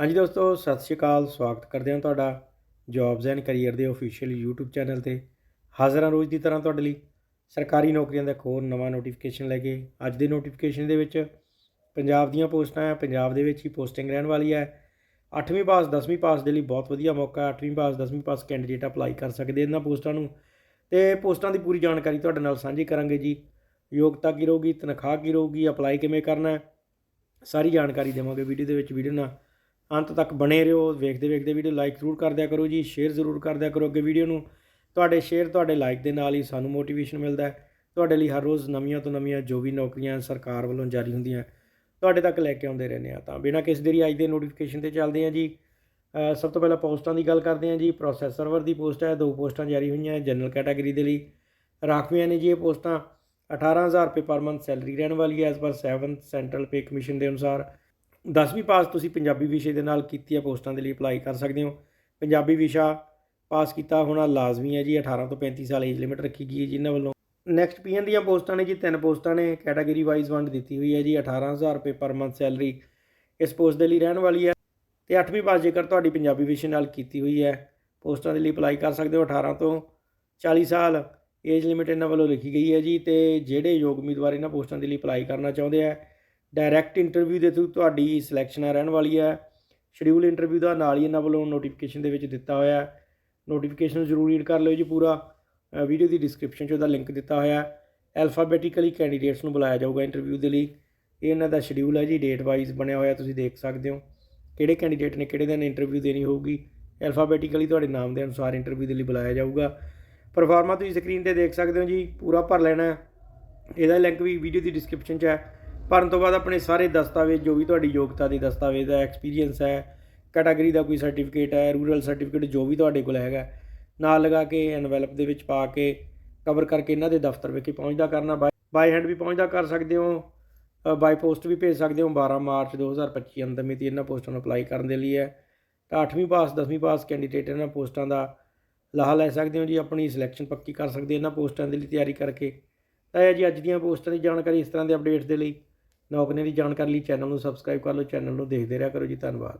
ਹਾਂਜੀ ਦੋਸਤੋ, ਸਤਿ ਸ਼੍ਰੀ ਅਕਾਲ। ਸਵਾਗਤ ਕਰਦੇ ਹਾਂ ਤੁਹਾਡਾ ਜੌਬਸ ਐਂਡ ਕੈਰੀਅਰ ਦੇ ਅਫੀਸ਼ੀਅਲ YouTube ਚੈਨਲ ਤੇ। ਹਾਜ਼ਰ ਹਾਂ ਰੋਜ਼ ਦੀ ਤਰ੍ਹਾਂ ਤੁਹਾਡੇ ਲਈ ਸਰਕਾਰੀ ਨੌਕਰੀਆਂ ਦਾ ਇੱਕ ਹੋਰ ਨਵਾਂ ਨੋਟੀਫਿਕੇਸ਼ਨ ਲੈ ਕੇ। ਅੱਜ ਦੇ ਨੋਟੀਫਿਕੇਸ਼ਨ ਦੇ ਵਿੱਚ ਪੰਜਾਬ ਦੀਆਂ ਪੋਸਟਾਂ ਹੈ, ਪੰਜਾਬ ਦੇ ਵਿੱਚ ਹੀ ਪੋਸਟਿੰਗ ਰਹਿਣ ਵਾਲੀ ਹੈ। 8ਵੀਂ ਪਾਸ 10ਵੀਂ ਪਾਸ ਦੇ ਲਈ ਬਹੁਤ ਵਧੀਆ ਮੌਕਾ ਹੈ। 8ਵੀਂ ਪਾਸ 10ਵੀਂ ਪਾਸ ਕੈਂਡੀਡੇਟ ਅਪਲਾਈ ਕਰ ਸਕਦੇ ਇਹਨਾਂ ਪੋਸਟਾਂ ਨੂੰ। ਤੇ ਪੋਸਟਾਂ ਦੀ ਪੂਰੀ ਜਾਣਕਾਰੀ ਤੁਹਾਡੇ ਨਾਲ ਸਾਂਝੀ ਕਰਾਂਗੇ ਜੀ। ਯੋਗਤਾ ਕੀ ਰਹੂਗੀ, ਤਨਖਾਹ ਕੀ ਰਹੂਗੀ ਅਪਲਾਈ ਕਿਵੇਂ ਕਰਨਾ ਹੈ, ਸਾਰੀ ਜਾਣਕਾਰੀ ਦੇਵਾਂਗੇ ਵੀਡੀਓ ਦੇ ਵਿੱਚ। ਵੀਡੀਓ ਨਾਲ ਅੰਤ ਤੱਕ ਬਣੇ ਰਹੋ, ਵੇਖਦੇ ਵੇਖਦੇ ਵੀਡੀਓ ਲਾਈਕ ਜ਼ਰੂਰ ਕਰ ਦਿਆ ਕਰੋ ਜੀ ਸ਼ੇਅਰ ਜ਼ਰੂਰ ਕਰ ਦਿਆ ਕਰੋ ਅੱਗੇ ਵੀਡੀਓ ਨੂੰ। ਤੁਹਾਡੇ ਸ਼ੇਅਰ ਤੁਹਾਡੇ ਲਾਈਕ ਦੇ ਨਾਲ ਹੀ ਸਾਨੂੰ ਮੋਟੀਵੇਸ਼ਨ ਮਿਲਦਾ ਹੈ। ਤੁਹਾਡੇ ਲਈ ਹਰ ਰੋਜ਼ ਨਵੀਆਂ ਤੋਂ ਨਵੀਆਂ ਜੋ ਵੀ ਨੌਕਰੀਆਂ ਸਰਕਾਰ ਵੱਲੋਂ ਜਾਰੀ ਹੁੰਦੀਆਂ, ਤੁਹਾਡੇ ਤੱਕ ਲੈ ਕੇ ਆਉਂਦੇ ਰਹਿੰਦੇ ਆ ਤਾਂ। ਬਿਨਾਂ ਕਿਸ ਦੇਰੀ ਅੱਜ ਦੇ ਨੋਟੀਫਿਕੇਸ਼ਨ ਤੇ ਚੱਲਦੇ ਹਾਂ ਜੀ। ਸਭ ਤੋਂ ਪਹਿਲਾਂ ਪੋਸਟਾਂ ਦੀ ਗੱਲ ਕਰਦੇ ਹਾਂ ਜੀ। ਪ੍ਰੋਸੈਸ ਸਰਵਰ ਦੀ ਪੋਸਟ ਹੈ, ਦੋ ਪੋਸਟਾਂ ਜਾਰੀ ਹੋਈਆਂ ਜਨਰਲ ਕੈਟਾਗਰੀ ਦੇ ਲਈ। ਰਾਖਵੀਆਂ ਨੇ ਜੀ ਇਹ ਪੋਸਟਾਂ। 18000 ਰੁਪਏ ਪਰ ਮੰਥ ਸੈਲਰੀ ਰਹਿਣ ਵਾਲੀ ਹੈ as per 7th central pay commission ਦੇ ਅਨੁਸਾਰ। 10ਵੀਂ ਪਾਸ ਤੁਸੀਂ ਪੰਜਾਬੀ ਵਿਸ਼ੇ ਦੇ ਨਾਲ ਕੀਤੀ ਹੈ ਪੋਸਟਾਂ ਦੇ ਲਈ ਅਪਲਾਈ ਕਰ ਸਕਦੇ ਹੋ। ਪੰਜਾਬੀ ਵਿਸ਼ਾ ਪਾਸ ਕੀਤਾ ਹੋਣਾ ਲਾਜ਼ਮੀ ਹੈ ਜੀ 18 ਤੋਂ 35 ਸਾਲ ਏਜ ਲਿਮਿਟ ਰੱਖੀ ਗਈ ਹੈ ਜਿਨ੍ਹਾਂ ਵੱਲੋਂ। ਨੈਕਸਟ ਪੀਐਨ ਦੀਆਂ ਪੋਸਟਾਂ ਨੇ ਜੀ, ਤਿੰਨ ਪੋਸਟਾਂ ਨੇ ਕੈਟਾਗਰੀ ਵਾਈਜ਼ ਵੰਡ ਦਿੱਤੀ ਹੋਈ ਹੈ ਜੀ 18000 ਰੁਪਏ ਪਰ ਮੰਥ ਸੈਲਰੀ ਇਸ ਪੋਸਟ ਦੇ ਲਈ ਰਹਿਣ ਵਾਲੀ ਹੈ। ਤੇ 8ਵੀਂ ਪਾਸ ਜੇਕਰ ਤੁਹਾਡੀ ਪੰਜਾਬੀ ਵਿਸ਼ੇ ਨਾਲ ਕੀਤੀ ਹੋਈ ਹੈ, ਪੋਸਟਾਂ ਦੇ ਲਈ ਅਪਲਾਈ ਕਰ ਸਕਦੇ ਹੋ 18 ਤੋਂ 40 ਸਾਲ ਏਜ ਲਿਮਿਟ ਇਹਨਾਂ ਵੱਲੋਂ ਲਿਖੀ ਗਈ ਹੈ ਜੀ। ਤੇ ਜਿਹੜੇ ਯੋਗ ਉਮੀਦਵਾਰ ਇਹਨਾਂ ਪੋਸਟਾਂ ਦੇ ਲਈ ਅਪਲਾਈ ਕਰਨਾ ਚਾਹੁੰਦੇ ਆ ਡਾਇਰੈਕਟ ਇੰਟਰਵਿਊ ਦੇ ਥਰੂ ਤੁਹਾਡੀ ਸਿਲੈਕਸ਼ਨ ਰਹਿਣ ਵਾਲੀ ਹੈ। ਸ਼ਡਿਊਲ ਇੰਟਰਵਿਊ ਦਾ ਨਾਲ ਹੀ ਇਹਨਾਂ ਵੱਲੋਂ ਨੋਟੀਫਿਕੇਸ਼ਨ ਦੇ ਵਿੱਚ ਦਿੱਤਾ ਹੋਇਆ ਹੈ। ਨੋਟੀਫਿਕੇਸ਼ਨ ਜ਼ਰੂਰ ਰੀਡ ਕਰ ਲਿਓ ਜੀ ਪੂਰਾ। ਵੀਡੀਓ ਦੀ ਡਿਸਕ੍ਰਿਪਸ਼ਨ 'ਚ ਉਹਦਾ ਲਿੰਕ ਦਿੱਤਾ ਹੋਇਆ ਹੈ। ਐਲਫਾਬੈਟਿਕਲੀ ਕੈਂਡੀਡੇਟਸ ਨੂੰ ਬੁਲਾਇਆ ਜਾਊਗਾ ਇੰਟਰਵਿਊ ਦੇ ਲਈ। ਇਹ ਇਹਨਾਂ ਦਾ ਸ਼ਡਿਊਲ ਹੈ ਜੀ ਡੇਟ ਵਾਈਜ਼ ਬਣਿਆ ਹੋਇਆ ਤੁਸੀਂ ਦੇਖ ਸਕਦੇ ਹੋ। ਕਿਹੜੇ ਕੈਂਡੀਡੇਟ ਨੇ, ਕਿਹੜੇ ਦਿਨ ਇੰਟਰਵਿਊ ਦੇਣੀ ਹੋਊਗੀ। ਐਲਫਾਬੈਟਿਕਲੀ ਤੁਹਾਡੇ ਨਾਮ ਦੇ ਅਨੁਸਾਰ ਇੰਟਰਵਿਊ ਦੇ ਲਈ ਬੁਲਾਇਆ ਜਾਊਗਾ। ਪਰਫਾਰਮਾ ਤੁਸੀਂ ਸਕਰੀਨ ਤੇ ਦੇਖ ਸਕਦੇ ਹੋ ਜੀ, ਪੂਰਾ ਭਰ ਲੈਣਾ ਇਹਦਾ ਲਿੰਕ ਵੀ ਵੀਡੀਓ ਦੀ ਡਿਸਕ੍ਰਿਪਸ਼ਨ 'ਚ ਹੈ। ਭਰਨ ਤੋਂ ਬਾਅਦ ਆਪਣੇ ਸਾਰੇ ਦਸਤਾਵੇਜ਼, ਜੋ ਵੀ ਤੁਹਾਡੀ ਯੋਗਤਾ ਦੇ ਦਸਤਾਵੇਜ਼ ਹੈ ਐਕਸਪੀਰੀਅੰਸ ਹੈ ਕੈਟਾਗਰੀ ਦਾ ਕੋਈ ਸਰਟੀਫਿਕੇਟ ਹੈ ਰੂਰਲ ਸਰਟੀਫਿਕੇਟ ਜੋ ਵੀ ਤੁਹਾਡੇ ਕੋਲ ਹੈਗਾ, ਨਾਲ ਲਗਾ ਕੇ ਐਨਵੈਲਪ ਦੇ ਵਿੱਚ ਪਾ ਕੇ ਕਵਰ ਕਰਕੇ ਇਹਨਾਂ ਦੇ ਦਫ਼ਤਰ ਵਿਖੇ ਪਹੁੰਚਦਾ ਕਰਨਾ ਬਾਈ ਹੈਂਡ ਵੀ ਪਹੁੰਚਦਾ ਕਰ ਸਕਦੇ ਹੋ ਬਾਈ ਪੋਸਟ ਵੀ ਭੇਜ ਸਕਦੇ ਹੋ 12 ਮਾਰਚ 2025 ਅੰਦਰ ਮਿਤੀ ਇਹਨਾਂ ਪੋਸਟਾਂ ਨੂੰ ਅਪਲਾਈ ਕਰਨ ਦੇ ਲਈ ਹੈ। ਤਾਂ 8ਵੀਂ ਪਾਸ 10ਵੀਂ ਪਾਸ ਕੈਂਡੀਡੇਟ ਇਹਨਾਂ ਪੋਸਟਾਂ ਦਾ ਲਾਹਾ ਲੈ ਸਕਦੇ ਹੋ ਜੀ, ਆਪਣੀ ਸਿਲੈਕਸ਼ਨ ਪੱਕੀ ਕਰ ਸਕਦੇ ਇਹਨਾਂ ਪੋਸਟਾਂ ਦੇ ਲਈ ਤਿਆਰੀ ਕਰਕੇ। ਤਾਂ ਇਹ ਜੀ ਅੱਜ ਦੀਆਂ ਪੋਸਟਾਂ ਦੀ ਜਾਣਕਾਰੀ ਇਸ ਤਰ੍ਹਾਂ ਦੇ ਅਪਡੇਟਸ ਦੇ ਲਈ। ਨੌਕਰੀਆਂ ਦੀ ਜਾਣਕਾਰੀ ਲਈ ਚੈਨਲ ਨੂੰ ਸਬਸਕ੍ਰਾਈਬ ਕਰ ਲਓ ਚੈਨਲ ਨੂੰ ਦੇਖਦੇ ਰਿਹਾ ਕਰੋ ਜੀ, ਧੰਨਵਾਦ।